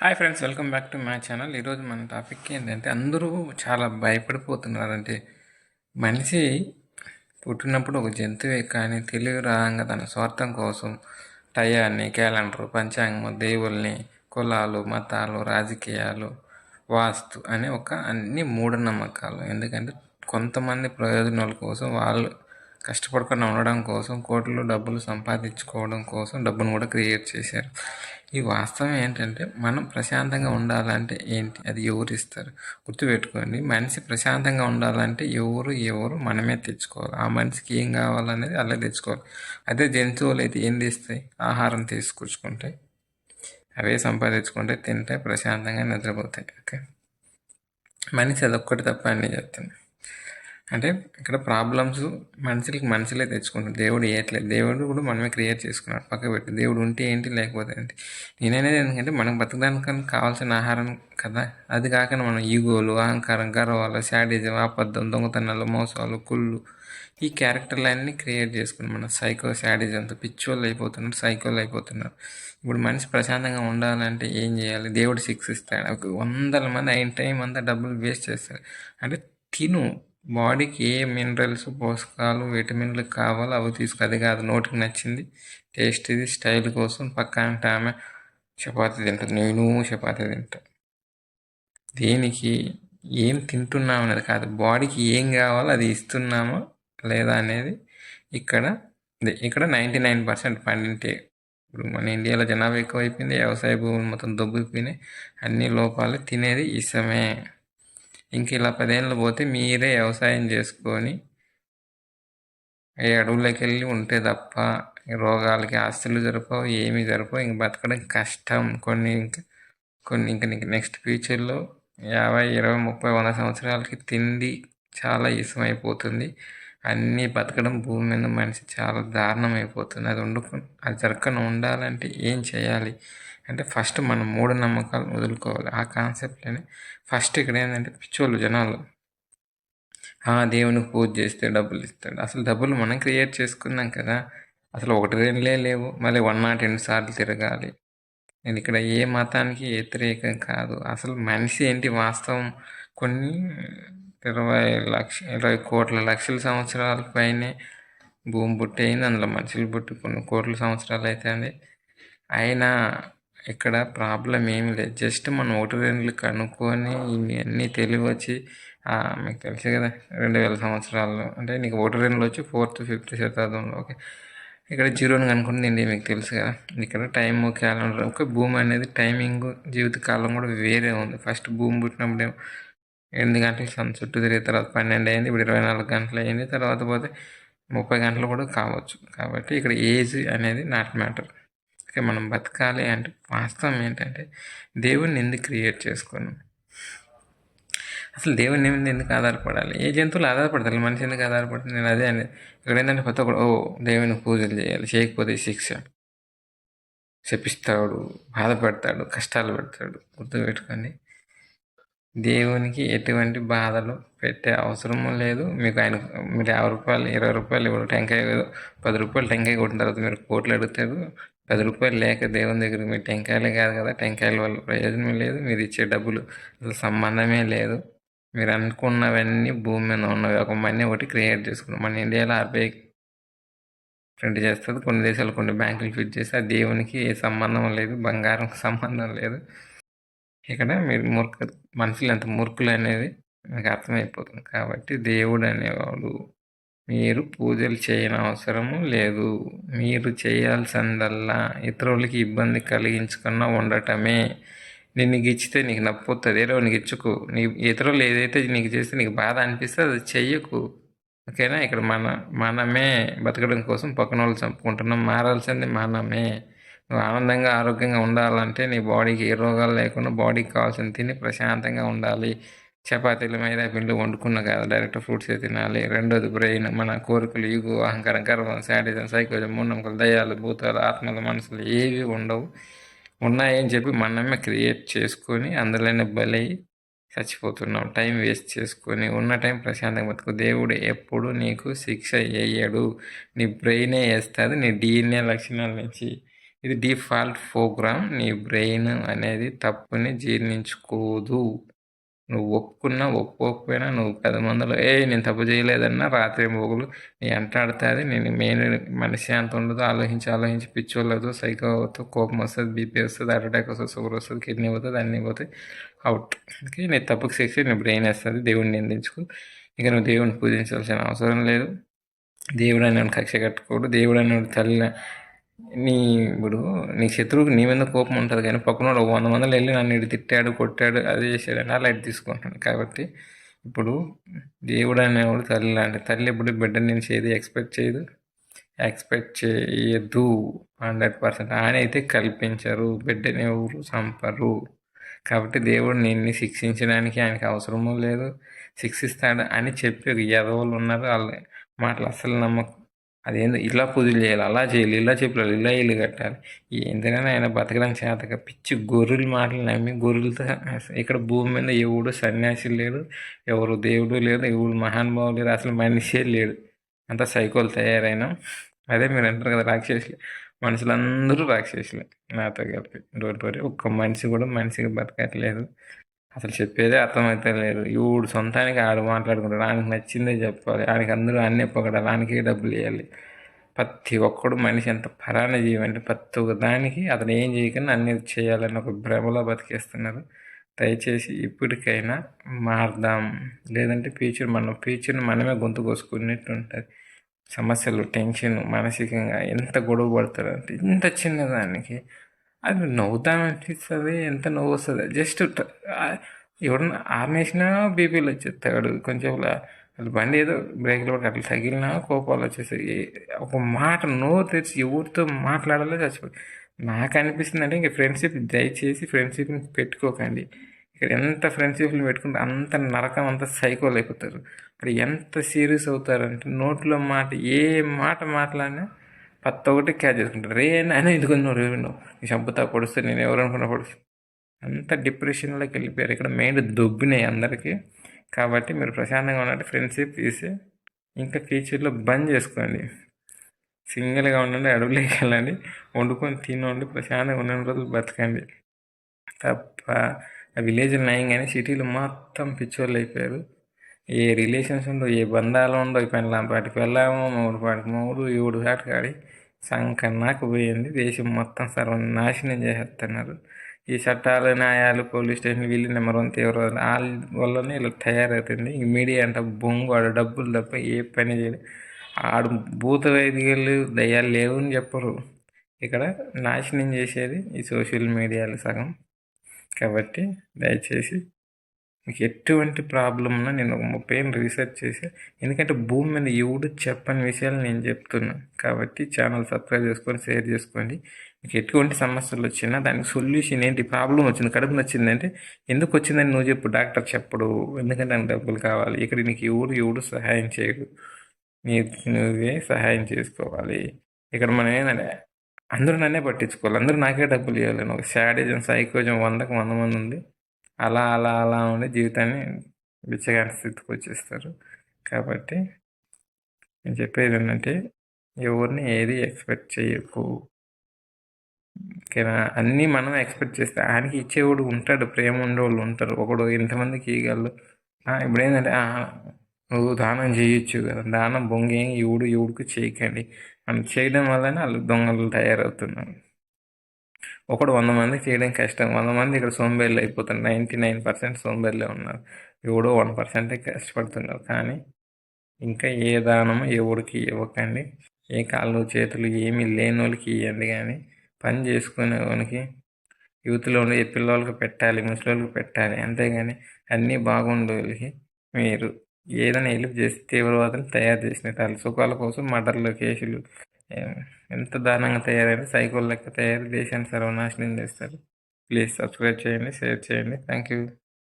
Hi friends welcome back to my channel ఈరోజు మన topic ఏంటంటే అందరూ చాలా భయపడిపోతున్నారు అంటే మనిషి పుట్టినప్పుడు ఒక జంతువే కానీ తెలివి రాగా తన స్వార్థం కోసం టయాన్ని క్యాలెండర్ పంచాంగం దేవుల్ని కులాలు మతాలు రాజకీయాలు వాస్తు అనే ఒక అన్ని మూఢనమ్మకాలు. ఎందుకంటే కొంతమంది ప్రయోజనాల కోసం వాళ్ళు కష్టపడకుండా ఉండడం కోసం కోట్లు డబ్బులు సంపాదించుకోవడం కోసం డబ్బును కూడా క్రియేట్ చేశారు. ఈ వాస్తవం ఏంటంటే మనం ప్రశాంతంగా ఉండాలంటే ఏంటి? అది ఎవరు ఇస్తారు? గుర్తుపెట్టుకోండి మనిషి ప్రశాంతంగా ఉండాలంటే ఎవరు ఎవరు మనమే తెచ్చుకోవాలి. ఆ మనిషికి ఏం కావాలనేది అలా తెచ్చుకోవాలి. అదే జంతువులు అయితే ఏం తెస్తాయి? ఆహారం తీసుకొచ్చుకుంటాయి అవే సంపాదించుకుంటే తింటే ప్రశాంతంగా నిద్రపోతాయి. ఓకే? మనిషి అదొక్కటి తప్ప అన్నీ చెప్తుంది. అంటే ఇక్కడ ప్రాబ్లమ్స్ మనుషులకి మనుషులే తెచ్చుకుంటారు. దేవుడు ఏయట్లేదు దేవుడు కూడా మనమే క్రియేట్ చేసుకున్నాడు. పక్క పెట్టి దేవుడు ఉంటే ఏంటి లేకపోతే ఏంటి? నేననేది ఎందుకంటే మనం బతకడానికి కావాల్సిన ఆహారం కదా. అది కాకుండా మనం ఈగోలు అహంకారం గర్వాలు శాడిజం అబద్ధం దొంగతనాలు మోసాలు కుళ్ళు ఈ క్యారెక్టర్లన్నీ క్రియేట్ చేసుకుని మన సైకో శాడిజంతో పిచ్చోళ్ళు అయిపోతున్నారు సైకోలు అయిపోతున్నారు. ఇప్పుడు మనిషి ప్రశాంతంగా ఉండాలంటే ఏం చేయాలి? దేవుడు శిక్షిస్తాడు. ఒక వందల మంది అయిన టైం అంతా డబ్బులు వేస్ట్ చేస్తారు అంటే తిను. బాడీకి ఏ మినరల్స్ పోషకాలు విటమిన్లు కావాలో అవి తీసుకు అది కాదు నోటికి నచ్చింది. టేస్ట్ ఇది స్టైల్ కోసం పక్కన ఆమె చపాతి తింటుంది. నేను చపాతి తింటా. దేనికి ఏం తింటున్నాం అనేది కాదు. బాడీకి ఏం కావాలో అది ఇస్తున్నామో లేదా అనేది ఇక్కడ ఇక్కడ నైంటీ నైన్ పర్సెంట్ పండింటే. ఇప్పుడు మన ఇండియాలో జనాభా ఎక్కువైపోయింది వ్యవసాయ భూములు మొత్తం దొబ్బిపోయినాయి. అన్ని లోపాలు తినేది ఇష్టమే ఇంక ఇలా పదేళ్ళు పోతే మీరే వ్యవసాయం చేసుకొని ఈ అడవుల్లోకి వెళ్ళి ఉంటే తప్ప రోగాలకి ఆస్తులు జరపవు ఏమీ జరపవు. ఇంక బతకడం కష్టం. కొన్ని ఇంకా కొన్ని ఇంక నెక్స్ట్ ఫ్యూచర్లో యాభై ఇరవై ముప్పై వంద సంవత్సరాలకి తిండి చాలా ఇష్టమైపోతుంది. అన్నీ బతకడం భూమి మీద మనిషి చాలా దారుణం అయిపోతుంది అది వండుకు అది జరగకుండా ఉండాలంటే ఏం చేయాలి? అంటే ఫస్ట్ మనం మూఢనమ్మకాలు వదులుకోవాలి. ఆ కాన్సెప్ట్లోనే ఫస్ట్ ఇక్కడ ఏంటంటే పిచ్చోళ్ళు జనాలు. ఆ దేవునికి పూజ చేస్తే డబ్బులు ఇస్తాడు. అసలు డబ్బులు మనం క్రియేట్ చేసుకున్నాం కదా. అసలు ఒకటి రెండులే లేవు. మళ్ళీ వన్ నాట్ ఎన్ని సార్లు తిరగాలి. నేను ఇక్కడ ఏ మతానికి వ్యతిరేకం కాదు. అసలు మనిషి ఏంటి వాస్తవం? కొన్ని ఇరవై లక్ష ఇరవై కోట్ల లక్షల సంవత్సరాల పైనే భూమి పుట్టి అయింది. అందులో మనుషులు పుట్టి కొన్ని కోట్ల సంవత్సరాలు అయితే అయినా ఇక్కడ ప్రాబ్లం ఏమి లేదు. జస్ట్ మనం ఒకటి రెండు కనుక్కొని ఇవన్నీ తెలివి వచ్చి మీకు తెలుసు కదా రెండు వేల సంవత్సరాల్లో. అంటే నీకు ఒకటి రెండు వచ్చి ఫోర్త్ ఫిఫ్త్ శతాబ్దంలో. ఓకే. ఇక్కడ జీరోని కనుక్కుంటుంది మీకు తెలుసు కదా? ఇక్కడ టైము క్యాలెండర్ ఒక భూమి అనేది టైమింగ్ జీవితకాలం కూడా వేరే ఉంది. ఫస్ట్ భూమి పుట్టినప్పుడు ఎనిమిది గంటలు సన్ చుట్టూ తిరిగిన తర్వాత పన్నెండు అయింది ఇప్పుడు ఇరవై నాలుగు గంటలు అయింది. తర్వాత పోతే ముప్పై గంటలు కూడా కావచ్చు. కాబట్టి ఇక్కడ ఏజ్ అనేది నాట్ మ్యాటర్. మనం బతకాలి అంటే వాస్తవం ఏంటంటే దేవుడిని ఎందుకు క్రియేట్ చేసుకున్నాం? అసలు దేవుని మీద ఎందుకు ఆధారపడాలి? ఏ జంతువులు ఆధారపడతారు? మనిషి ఎందుకు ఆధారపడుతుంది? నేను అదే అండి ఇక్కడ ఏంటంటే ప్రతి ఒక్కరు ఓ దేవుని పూజలు చేయాలి చేయకపోతే శిక్ష. శపిస్తాడు బాధపడతాడు కష్టాలు పెడతాడు గుర్తుపెట్టుకోండి. దేవునికి ఎటువంటి బాధలు పెట్టే అవసరము లేదు. మీకు ఆయన మీరు యాభై రూపాయలు ఇరవై రూపాయలు ఇప్పుడు టెంకాయ పది రూపాయలు టెంకాయ కొట్టిన తర్వాత మీరు కోట్లు అడుగుతారు. పది రూపాయలు లేక దేవుని దగ్గర మీరు టెంకాయలే కాదు కదా. టెంకాయల వల్ల ప్రయోజనం లేదు. మీరు ఇచ్చే డబ్బులు అసలు సంబంధమే లేదు. మీరు అనుకున్నవన్నీ భూమి మీద ఉన్నవి. ఒక మనీ ఒకటి క్రియేట్ చేసుకున్నాం మన ఇండియాలో ఆర్బీఐ ప్రింట్ చేస్తుంది. కొన్ని దేశాలు కొన్ని బ్యాంకులు ఫిట్ చేస్తే ఆ దేవునికి ఏ సంబంధం లేదు. బంగారం సంబంధం లేదు. ఇక్కడ మీరు మురుకు మనుషులు ఎంత మురుకులు అనేది మీకు అర్థమైపోతుంది. కాబట్టి దేవుడు అనేవాడు మీరు పూజలు చేయని అవసరము లేదు. మీరు చేయాల్సిందల్లా ఇతరులకి ఇబ్బంది కలిగించకుండా ఉండటమే. నిన్ను గిచ్చితే నీకు నప్పొస్తుంది ఏదో నీకు ఇచ్చుకో నీ ఇతరులు ఏదైతే నీకు చేస్తే నీకు బాధ అనిపిస్తే అది చెయ్యకు. ఓకేనా? ఇక్కడ మన మనమే బతకడం కోసం పక్కన వాళ్ళు చంపుకుంటున్నాం. మారాల్సింది మనమే. ఆనందంగా ఆరోగ్యంగా ఉండాలంటే నీ బాడీకి ఏ రోగాలు లేకుండా బాడీకి కావాల్సిన తిని ప్రశాంతంగా ఉండాలి. చపాతీలు మైదా పిండి వండుకున్న కదా డైరెక్ట్ ఫ్రూట్స్ తినాలి. రెండోది బ్రెయిన్ మన కోరికలు ఈగు అహంకారం గర్వం శాడిజం సైకోజం మూఢనమ్మకాలు దయాలు భూతాలు ఆత్మలు మనసులు ఏవి ఉండవు. ఉన్నాయని చెప్పి మనమే క్రియేట్ చేసుకొని అందులోనే బలి చచ్చిపోతున్నాం టైం వేస్ట్ చేసుకొని ఉన్న టైం ప్రశాంతంగా బతుకు. దేవుడు ఎప్పుడు నీకు శిక్ష వేయడు నీ బ్రెయినే వేస్తుంది నీ డిఎన్ఏ లక్షణాల నుంచి ఇది డిఫాల్ట్ ప్రోగ్రామ్. నీ బ్రెయిన్ అనేది తప్పుని జీర్ణించుకోదు. నువ్వు ఒప్పుకున్నా ఒప్పుకోకపోయినా నువ్వు పది మందిలో ఏ నేను తప్పు చేయలేదన్నా రాత్రి మొగులు నీ అంటాడుతుంది నేను మెయిన్ మనిషి అంత ఉండదు ఆలోచించి ఆలోచించి పిచ్చోళ్ళతో సైకో అవుతుంది కోపం వస్తుంది బీపీ వస్తుంది హార్ట్ అటాక్ వస్తుంది షుగర్ వస్తుంది కిడ్నీ పోతుంది అన్నీ పోతాయి. అవుట్. ఓకే నీ తప్పుకు శిక్ష నీ బ్రెయిన్ వేస్తుంది దేవుడిని నిందించుకో. ఇక నువ్వు దేవుడిని పూజించాల్సిన అవసరం లేదు. దేవుడు అనేవాడు కక్ష కట్టుకోడు దేవుడు అనేవాడు తల్లి నీ ఇప్పుడు నీ శత్రువుకి నీ మీద కోపం ఉంటుంది కానీ పక్కన వంద మందిలో వెళ్ళి నన్ను ఇటు తిట్టాడు కొట్టాడు అది చేశాడు అలా ఇటు తీసుకుంటాను కాబట్టి ఇప్పుడు దేవుడు అనేవాడు తల్లి లాంటి తల్లి ఇప్పుడు బిడ్డ నుంచి ఏది ఎక్స్పెక్ట్ చేయదు. ఎక్స్పెక్ట్ చేయదు హండ్రెడ్ పర్సెంట్. ఆయన అయితే కల్పించరు బిడ్డని ఎవరు చంపరు. కాబట్టి దేవుడు నిన్ను శిక్షించడానికి ఆయనకి అవసరమూ లేదు. శిక్షిస్తాడు అని చెప్పి ఎదవలు ఉన్నారు వాళ్ళ మాటలు అస్సలు నమ్మకం. అదేందో ఇలా పూజలు చేయాలి అలా చేయాలి ఇలా చెప్పాలి ఇలా ఇల్లు కట్టాలి. ఎందుకైనా ఆయన బతకడం చేతక పిచ్చి గొర్రెలు మాటలు నమ్మి గొర్రెలతో ఇక్కడ భూమి మీద ఎవడు సన్యాసి లేడు ఎవరు దేవుడు లేదు ఎవడు మహానుభావులు లేడు అసలు మనిషే లేడు. అంత సైకోలు తయారైన అదే మీరు అంటారు కదా రాక్షసులు. మనుషులందరూ రాక్షసులే నాతో కలిపి. డోర్ ఒక్క మనిషి కూడా మనిషిగా బతకట్లేదు. అసలు చెప్పేదే అర్థమైతే లేదు ఈవిడు సొంతానికి ఆడు మాట్లాడుకుంటాడు ఆయనకు నచ్చిందే చెప్పాలి. ఆయనకి అందరూ అన్నీ పొగడాలి ఆయనకి డబ్బులు ఇవ్వాలి ప్రతి ఒక్కడు మనిషి ఎంత పరాణ జీవి అంటే ప్రతి ఒక్క దానికి అతను ఏం చేయకుండా అన్ని చేయాలని ఒక భ్రమలో బతికేస్తున్నారు. దయచేసి ఇప్పటికైనా మారుదాం. లేదంటే ఫ్యూచర్ మనం ఫ్యూచర్ని మనమే గొంతు కోసుకున్నట్టు ఉంటుంది. సమస్యలు టెన్షన్ మానసికంగా ఎంత గొడవ పడతారు అంటే ఇంత చిన్నదానికి అది నవ్వుతామనిపిస్తుంది ఎంత నవ్వు వస్తుంది జస్ట్ ఎవడన్నా ఆర్నేసినా బీపీలు వచ్చేస్తాడు. కొంచెం అది బండి ఏదో బ్రేక్లో పడి అట్లా తగిలినా కోపాలు వచ్చేసాయి ఒక మాట నోరు తెరిచి ఎవరితో మాట్లాడాలో చచ్చిపోయి. నాకు అనిపిస్తుంది అంటే ఇంక ఫ్రెండ్షిప్ దయచేసి ఫ్రెండ్షిప్ని పెట్టుకోకండి. ఇక్కడ ఎంత ఫ్రెండ్షిప్లు పెట్టుకుంటే అంత నరకం అంత సైకోలు అయిపోతారు ఇక్కడ ఎంత సీరియస్ అవుతారంటే నోట్లో మాట ఏ మాట మాట్లాడినా పత్త ఒకటి క్యాచ్ చేసుకుంటారు. రే అయినా ఎందుకు నువ్వు నువ్వు నీ చంపుతా పొడుస్తే నేను ఎవరు అనుకున్నా పొడుస్తు అంత డిప్రెషన్లోకి వెళ్ళిపోయారు. ఇక్కడ మెయిన్ దొబ్బినాయి అందరికీ. కాబట్టి మీరు ప్రశాంతంగా ఉన్నట్టు ఫ్రెండ్షిప్ తీసి ఇంకా ఫ్యూచర్లో బంద్ చేసుకోండి. సింగిల్గా ఉండండి అడవులోకి వెళ్ళండి. వండుకొని తినండి. ప్రశాంతంగా ఉన్న రోజులు బతకండి. తప్ప విలేజ్లో నయం కానీ సిటీలో మొత్తం పిచ్చోళ్ళు అయిపోయారు. ఏ రిలేషన్స్ ఉండవు ఏ బంధాలు ఉండవు. పెళ్ళాం పాటికి వెళ్ళాము మూడు పాటికి మూడు ఏడు పాటి కాడి. సంకన్నాకు పోయింది. దేశం మొత్తం సర్వనాశనం చేసేస్తున్నారు. ఈ చట్టాలు న్యాయాలు పోలీస్ స్టేషన్ వీళ్ళు నెంబర్ వన్ తీవ్రవాదులు. వాళ్ళ వల్లనే ఇలా తయారవుతుంది. ఈ మీడియా అంటే బొంగు ఆడు డబ్బులు తప్ప ఏ పని చేయడు ఆడు భూత వైదికలు దయ్యాలు లేవు అని చెప్పరు. ఇక్కడ నాశనం చేసేది ఈ సోషల్ మీడియాలు సగం. కాబట్టి దయచేసి మీకు ఎటువంటి ప్రాబ్లమ్న నేను ఒక రీసెర్చ్ చేసి ఎందుకంటే భూమి మీద ఎవడు చెప్పని విషయాలు నేను చెప్తున్నాను కాబట్టి ఛానల్ సబ్స్క్రైబ్ చేసుకొని షేర్ చేసుకోండి. మీకు ఎటువంటి సమస్యలు వచ్చినా దానికి సొల్యూషన్ ఏంటి ప్రాబ్లం వచ్చింది కడుపు నచ్చిందంటే ఎందుకు వచ్చిందని నువ్వు చెప్పు డాక్టర్ చెప్పడు. ఎందుకంటే నాకు డబ్బులు కావాలి. ఇక్కడ నీకు ఎవడు ఎవడు సహాయం చేయడు. నీ నువ్వే సహాయం చేసుకోవాలి. ఇక్కడ మనం ఏంటంటే అందరూ నన్నే పట్టించుకోవాలి. అందరూ నాకే డబ్బులు ఇవ్వాలి ఒక శాడిజం సైకోజం వందకు వంద మంది ఉంది. అలా అలా అలా ఉండి జీవితాన్ని బిచ్చగాని స్థితికి వచ్చేస్తారు కాబట్టి నేను చెప్పేది ఏంటంటే ఎవరిని ఏది ఎక్స్పెక్ట్ చేయకు. ఓకేనా? అన్నీ మనం ఎక్స్పెక్ట్ చేస్తే ఆయనకి ఇచ్చేవాడు ఉంటాడు ప్రేమ ఉండేవాళ్ళు ఉంటారు. ఒకడు ఎంతమందికి ఇవ్వగలరు ఇప్పుడు ఏంటంటే నువ్వు దానం చేయొచ్చు కదా. దానం బొంగేం ఎవడు ఎవడికి చేయకండి. మనం చేయడం వల్లనే వాళ్ళు దొంగలు తయారవుతున్నారు. ఒకడు వంద మంది చేయడం కష్టం. వంద మంది ఇక్కడ సోంబేర్లు అయిపోతున్నారు. నైంటీ నైన్ పర్సెంట్ సోంబేర్లే ఉన్నారు. ఎవడో వన్ పర్సెంటే కష్టపడుతున్నారు. కానీ ఇంకా ఏ దానము ఎవడికి ఇవ్వకండి. ఏ కాళ్ళు చేతులు ఏమీ లేని వాళ్ళకి ఇవ్వండి కానీ పని చేసుకునే వానికి యూత్లో ఉండే పిల్లలకి పెట్టాలి ముసలికి పెట్టాలి. అంతేగాని అన్నీ బాగుండే వాళ్ళకి మీరు ఏదైనా హెల్ప్ చేసి తీవ్రవాదులు తయారు చేసినట్టు వాళ్ళ సుఖాల కోసం మర్డర్లు కేసులు ఎంత దారుణంగా తయారైన సైకోల్ లెక్క తయారు దేశాన్ని సర్వనాశనం చేస్తారు. ప్లీజ్ సబ్స్క్రైబ్ చేయండి షేర్ చేయండి. Thank you